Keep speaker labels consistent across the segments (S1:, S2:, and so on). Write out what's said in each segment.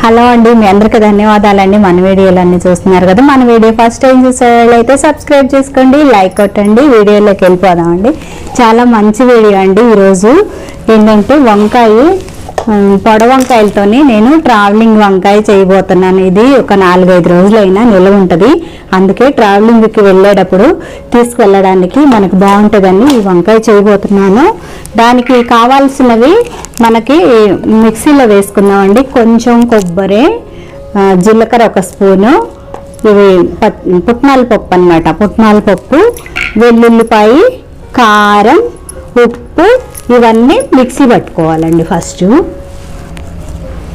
S1: Hello అండి. మీ అందరికీ ధన్యవాదాలండి. మన వీడియోలన్నీ చూస్తున్నారు కదా. మన వీడియో ఫస్ట్ టైం చూసే వాళ్ళైతే సబ్స్క్రైబ్ చేసుకోండి లైక్ కొట్టండి వీడియోలోకి వెళ్ళిపోదామండి. చాలా మంచి వీడియో అండి ఈరోజు. ఏంటంటే వంకాయ ఉమ్, పొడ నేను ట్రావెలింగ్ వంకాయ చేయబోతున్నాను. ఇది ఒక నాలుగైదు రోజులైనా నిల్వ ఉంటుంది. అందుకే ట్రావెలింగ్కి వెళ్ళేటప్పుడు తీసుకువెళ్ళడానికి మనకు బాగుంటుందని ఈ వంకాయ చేయబోతున్నాను. దానికి కావాల్సినవి మనకి మిక్సీలో వేసుకుందామండి. కొంచెం కొబ్బరి జీలకర్ర ఒక స్పూను ఇవి పుట్నాల పప్పు అన్నమాట. పుట్నాల పప్పు వెల్లుల్లిపాయ కారం ఉప్పు ఇవన్నీ మిక్సీ పట్టుకోవాలండి ఫస్ట్.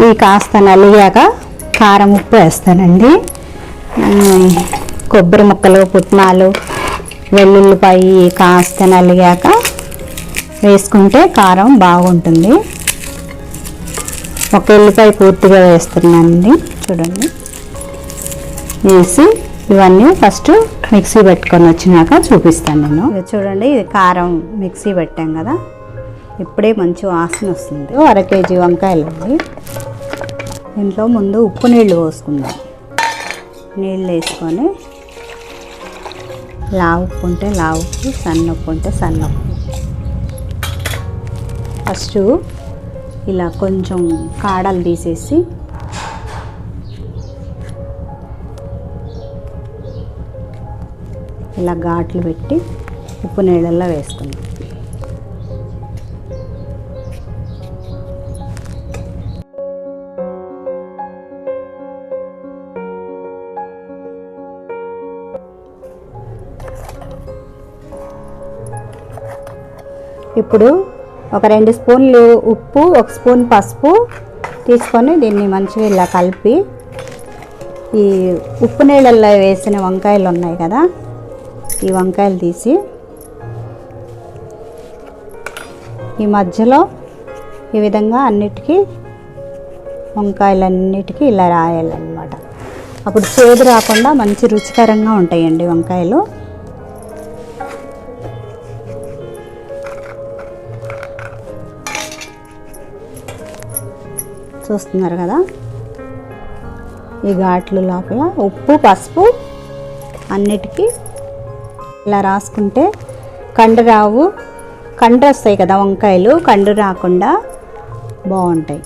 S1: ఇవి కాస్త నలిగాక కారం ఉప్పు వేస్తానండి. కొబ్బరి ముక్కలు పుట్నాలు వెల్లుల్లిపాయి కాస్త నలిగాక వేసుకుంటే కారం బాగుంటుంది. ఒక ఎల్లిపాయ పూర్తిగా వేస్తున్నానండి చూడండి. వేసి ఇవన్నీ ఫస్ట్ మిక్సీ పెట్టుకొని వచ్చినాక చూపిస్తాను నేను. చూడండి ఇది కారం మిక్సీ పెట్టాం కదా. ఇప్పుడే మంచి వాసన వస్తుంది. అర కేజీ వంకాయలు అండి. దీంట్లో ముందు ఉప్పు నీళ్ళు పోసుకుందాం. నీళ్ళు వేసుకొని లావు ఉప్పు ఉంటే లావు ఉప్పు సన్న ఉప్పు ఉంటే సన్న ఉప్పు. ఫస్ట్ ఇలా కొంచెం కాడలు తీసేసి ఇలా ఘాట్లు పెట్టి ఉప్పు నీళ్ళల్లో వేసుకుందాం. ఇప్పుడు ఒక రెండు స్పూన్లు ఉప్పు ఒక స్పూన్ పసుపు తీసుకొని దీన్ని మంచిగా ఇలా కలిపి ఈ ఉప్పు నీళ్ళల్లో వేసిన వంకాయలు ఉన్నాయి కదా ఈ వంకాయలు తీసి ఈ మధ్యలో ఈ విధంగా అన్నిటికీ వంకాయలన్నిటికీ ఇలా రాయాలన్నమాట. అప్పుడు చేదు రాకుండా మంచి రుచికరంగా ఉంటాయండి వంకాయలు. చూస్తున్నారు కదా? ఈ ఘాట్లు లోపల ఉప్పు పసుపు అన్నిటికీ ఇలా రాసుకుంటే కండు రావు కండు వస్తాయి కదా వంకాయలు కండు రాకుండా బాగుంటాయి.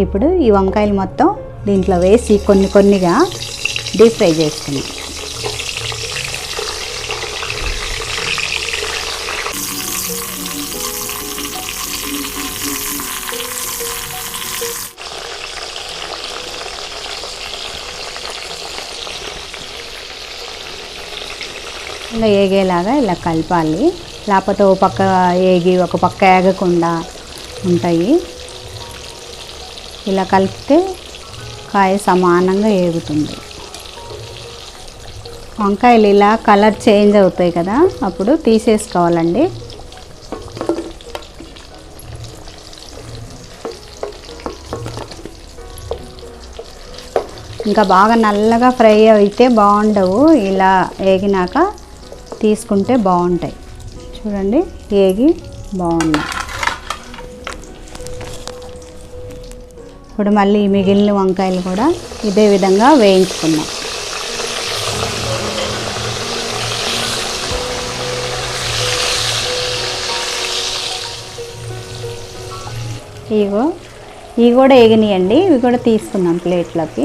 S1: ఇప్పుడు ఈ వంకాయలు మొత్తం దీంట్లో వేసి కొన్ని కొన్నిగా డీప్ ఫ్రై చేసుకున్నాం. ఇలా ఏగేలాగా ఇలా కలపాలి. లేకపోతే ఒక పక్క ఏగి ఒక పక్క ఏగకుండా ఉంటాయి. ఇలా కలిపితే కాయ సమానంగా ఏగుతుంది. వంకాయలు ఇలా కలర్ చేంజ్ అవుతాయి కదా అప్పుడు తీసేసుకోవాలండి. ఇంకా బాగా నల్లగా ఫ్రై అయితే బాగుండవు ఇలా ఏగినాక తీసుకుంటే బాగుంటాయి. చూడండి ఏగి బాగున్నాయి. ఇప్పుడు మళ్ళీ మిగిలిన వంకాయలు కూడా ఇదే విధంగా వేయించుకుందాం. ఇగో ఇవి కూడా ఎగినాయండి ఇవి కూడా తీసుకున్నాం ప్లేట్లోకి.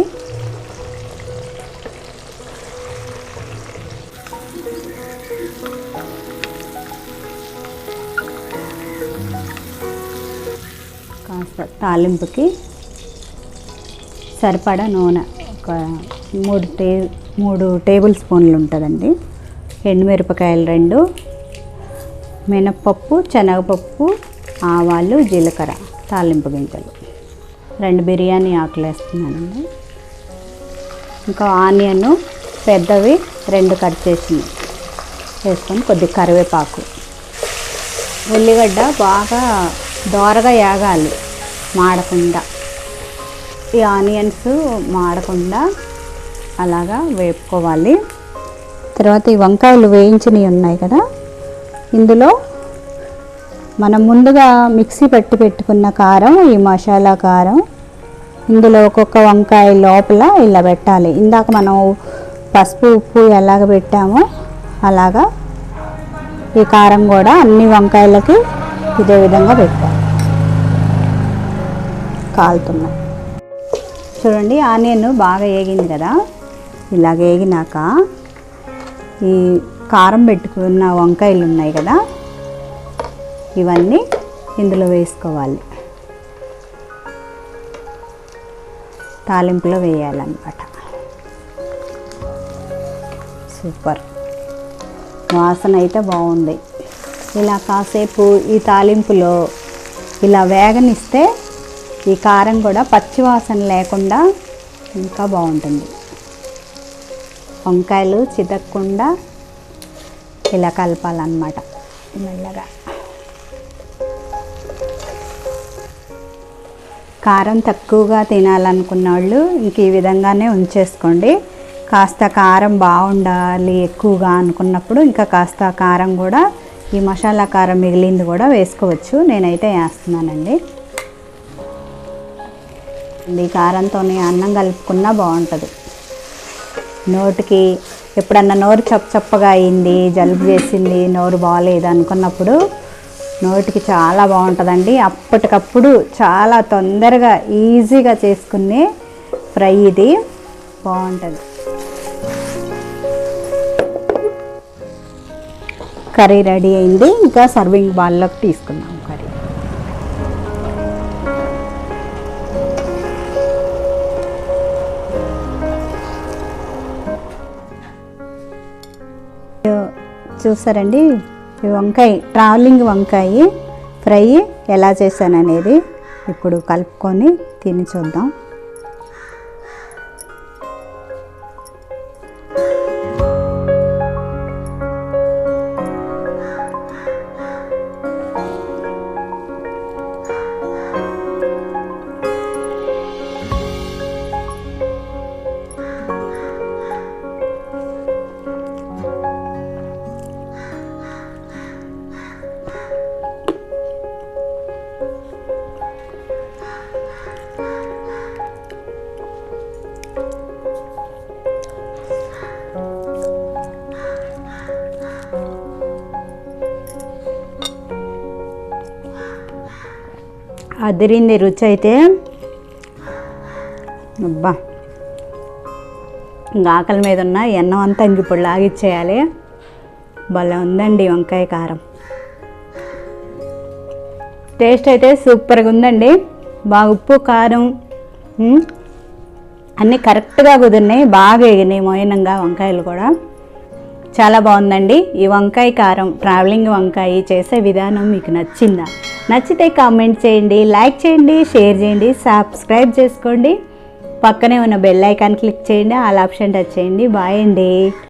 S1: కాస్త తాలింపుకి సరిపడా నూనె. ఒక మూడు టే మూడు టేబుల్ స్పూన్లు ఉంటుందండి. ఎండుమిరపకాయలు రెండు మినప్పప్పు శనగపప్పు ఆవాలు జీలకర్ర తాలింపు గింజలు. రెండు బిర్యానీ ఆకులు వేస్తున్నానండి. ఇంకా ఆనియన్ పెద్దవి రెండు కట్ చేసి వేసుకొని కొద్ది కరివేపాకు. ఉల్లిగడ్డ బాగా దోరగా యాగాలి మాడకుండా. ఈ ఆనియన్స్ మాడకుండా అలాగా వేపుకోవాలి. తర్వాత ఈ వంకాయలు వేయించినవి ఉన్నాయి కదా. ఇందులో మనం ముందుగా మిక్సీ పట్టి పెట్టుకున్న కారం ఈ మసాలా కారం ఇందులో ఒక్కొక్క వంకాయ లోపల ఇలా పెట్టాలి. ఇందాక మనం పసుపు ఉప్పు ఎలాగ పెట్టామో అలాగా ఈ కారం కూడా అన్ని వంకాయలకి ఇదే విధంగా పెట్టాలి. కాలుతున్నాయి చూడండి ఆనియన్ బాగా ఏగింది కదా. ఇలాగ వేగినాక ఈ కారం పెట్టుకున్న వంకాయలు ఉన్నాయి కదా ఇవన్నీ ఇందులో వేసుకోవాలి. తాలింపులో వేయాలన్నమాట. సూపర్. వాసన అయితే బాగుంది. ఇలా కాసేపు ఈ తాలింపులో ఇలా వేగనిస్తే ఈ కారం కూడా పచ్చివాసన లేకుండా ఇంకా బాగుంటుంది. వంకాయలు చితక్కుండా ఇలా కలపాలన్నమాట. మెల్లగా. కారం తక్కువగా తినాలనుకున్న వాళ్ళు ఇంక ఈ విధంగానే ఉంచేసుకోండి. కాస్త కారం బాగుండాలి ఎక్కువగా అనుకున్నప్పుడు ఇంకా కాస్త కారం కూడా ఈ మసాలా కారం మిగిలింది కూడా వేసుకోవచ్చు. నేనైతే వేస్తున్నానండి. ఈ కారంతో అన్నం కలుపుకున్నా బాగుంటుంది. నోటికి ఎప్పుడన్నా నోరు చప్పచప్పగా అయింది జలుబు చేసింది నోరు బాగాలేదు అనుకున్నప్పుడు నోటికి చాలా బాగుంటుందండి. అప్పటికప్పుడు చాలా తొందరగా ఈజీగా చేసుకునే ఫ్రై ఇది బాగుంటుంది. కర్రీ రెడీ అయింది. ఇంకా సర్వింగ్ బాల్లోకి తీసుకున్నాము చూసారండి? ఈ వంకాయ ట్రావెలింగ్ వంకాయ ఫ్రై ఎలా చేశాననేది ఇప్పుడు కలుపుకొని తిని చూద్దాం. అదిరింది రుచి అయితే. అబ్బా. ఆకలి మీద ఉన్న ఎన్నం అంతా ఇంక ఇప్పుడు లాగిచ్చేయాలి. భలే ఉందండి వంకాయ కారం. టేస్ట్ అయితే సూపర్గా ఉందండి. బాగా ఉప్పు కారం అన్నీ కరెక్ట్గా కుదిరినాయి. బాగా ఎగినాయి మోయనంగా వంకాయలు కూడా. చాలా బాగుందండి. ఈ వంకాయ కారం ట్రావెలింగ్ వంకాయ చేసే విధానం మీకు నచ్చిందా? నచ్చితే కామెంట్ చేయండి లైక్ చేయండి షేర్ చేయండి సబ్స్క్రైబ్ చేసుకోండి. పక్కనే ఉన్న బెల్ ఐకాన్ క్లిక్ చేయండి ఆల్ ఆప్షన్ టచ్ చేయండి. బాయ్ అండి.